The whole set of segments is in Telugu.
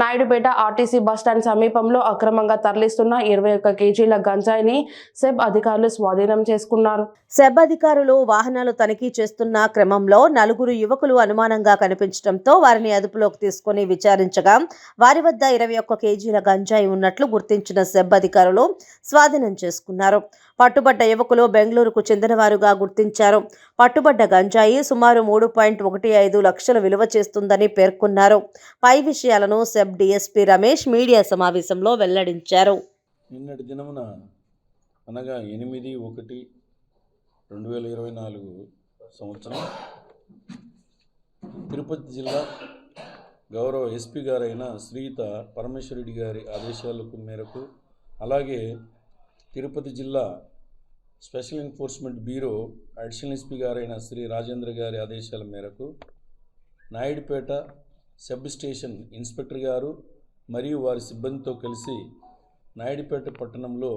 నాయుడుపేట ఆర్టీసీ బస్టాండ్ సమీపంలో అక్రమంగా తరలిస్తున్న ఇరవై ఒక్క కేజీల గంజాయిని సెబ్ అధికారులు స్వాధీనం చేసుకున్నారు. సెబ్ అధికారులు వాహనాలు తనిఖీ చేస్తున్న క్రమంలో నలుగురు యువకులు అనుమానంగా కనిపించడంతో వారిని అదుపులోకి తీసుకుని విచారించగా వారి వద్ద ఇరవై ఒక్క కేజీల గంజాయి ఉన్నట్లు గుర్తించిన సెబ్ అధికారులు స్వాధీనం చేసుకున్నారు. పట్టుబడ్డ యువకులు బెంగళూరుకు చెందినవారుగా గుర్తించారు. పట్టుబడ్డ గంజాయి సుమారు మూడు పాయింట్ ఒకటి ఐదు లక్షల విలువ చేస్తుందని పేర్కొన్నారు. పై విషయాలను సెబ్ డిఎస్పి రమేష్ మీడియా సమావేశంలో వెల్లడించారు. నిన్నటి దినమున అనగా ఎనిమిది ఒకటి రెండు వేల ఇరవై నాలుగు సంవత్సరం తిరుపతి జిల్లా గౌరవ ఎస్పీ గారైన శ్రీయుత పరమేశ్వరుడి గారి ఆదేశాలకు మేరకు అలాగే తిరుపతి జిల్లా special enforcement bureau additional SP గారైన శ్రీ రాజేంద్ర గారి ఆదేశాల మేరకు నాయుడుపేట సబ్ స్టేషన్ ఇన్స్పెక్టర్ గారు మరియు వారి సిబ్బందితో కలిసి నాయుడుపేట పట్టణంలో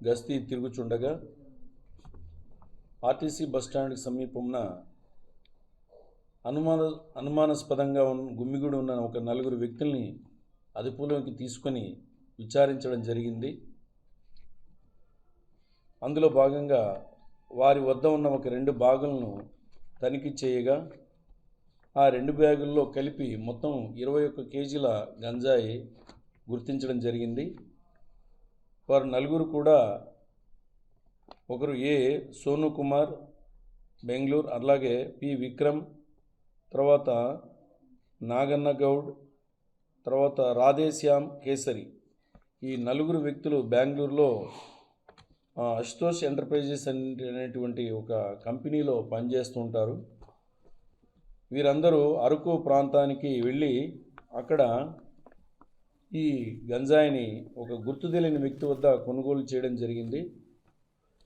గస్తీ తిరుగుచుండగా ఆర్టీసీ బస్టాండ్కి సమీపంన అనుమాన అనుమానాస్పదంగా ఉన్న గుమ్మిగూడి ఉన్న ఒక నలుగురు వ్యక్తుల్ని అదుపులోకి తీసుకొని విచారించడం జరిగింది. అందులో భాగంగా వారి వద్ద ఉన్న ఒక రెండు బ్యాగులను తనిఖీ చేయగా ఆ రెండు బ్యాగుల్లో కలిపి మొత్తం ఇరవై ఒక్క కేజీల గంజాయి గుర్తించడం జరిగింది. వారు నలుగురు కూడా ఒకరు ఏ సోను కుమార్ బెంగళూరు అలాగే పి విక్రమ్ తర్వాత నాగన్న గౌడ్ తర్వాత రాధేశ్యామ్ కేసరి. ఈ నలుగురు వ్యక్తులు బెంగళూరులో అశుతోష్ ఎంటర్ప్రైజెస్ అనేటువంటి ఒక కంపెనీలో పనిచేస్తుంటారు. వీరందరూ అరకు ప్రాంతానికి వెళ్ళి అక్కడ ఈ గంజాయిని ఒక గుర్తు తెలియని వ్యక్తి వద్ద కొనుగోలు చేయడం జరిగింది.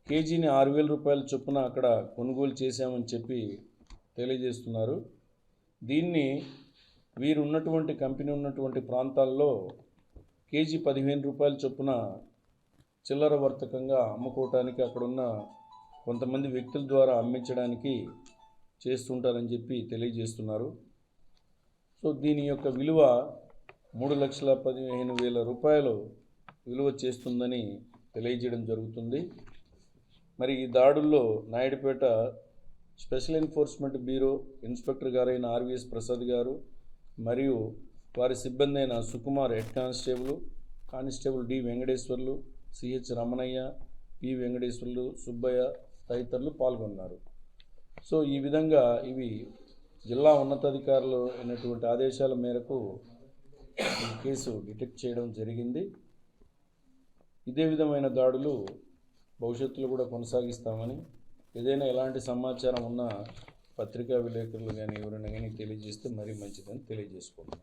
కేజీని ఆరు వేల రూపాయల చొప్పున అక్కడ కొనుగోలు చేశామని చెప్పి తెలియజేస్తున్నారు. దీన్ని వీరు ఉన్నటువంటి కంపెనీ ఉన్నటువంటి ప్రాంతాల్లో కేజీ పదిహేను రూపాయల చొప్పున చిల్లర వర్తకంగా అమ్ముకోవటానికి అక్కడున్న కొంతమంది వ్యక్తుల ద్వారా అమ్మించడానికి చేస్తుంటారని చెప్పి తెలియజేస్తున్నారు. సో దీని యొక్క విలువ మూడు లక్షల పదిహేను వేల రూపాయలు విలువ చేస్తుందని తెలియజేయడం జరుగుతుంది. మరి ఈ దాడుల్లో Naidupeta special enforcement bureau inspector గారైన ఆర్వీఎస్ ప్రసాద్ గారు మరియు వారి సిబ్బంది అయిన Sukumar head constable constable D Venkateswarlu CH Ramanaiah P Venkateswarlu Subbaiah తదితరులు పాల్గొన్నారు. సో ఈ విధంగా ఇవి జిల్లా ఉన్నతాధికారులు అయినటువంటి ఆదేశాల మేరకు ఈ కేసు డిటెక్ట్ చేయడం జరిగింది. ఇదే విధమైన దాడులు భవిష్యత్తులో కూడా కొనసాగిస్తామని ఏదైనా ఎలాంటి సమాచారం ఉన్నా పత్రికా విలేకరులు కానీ ఎవరైనా కానీ తెలియజేస్తే మరీ మంచిదని తెలియజేసుకుంటున్నాం.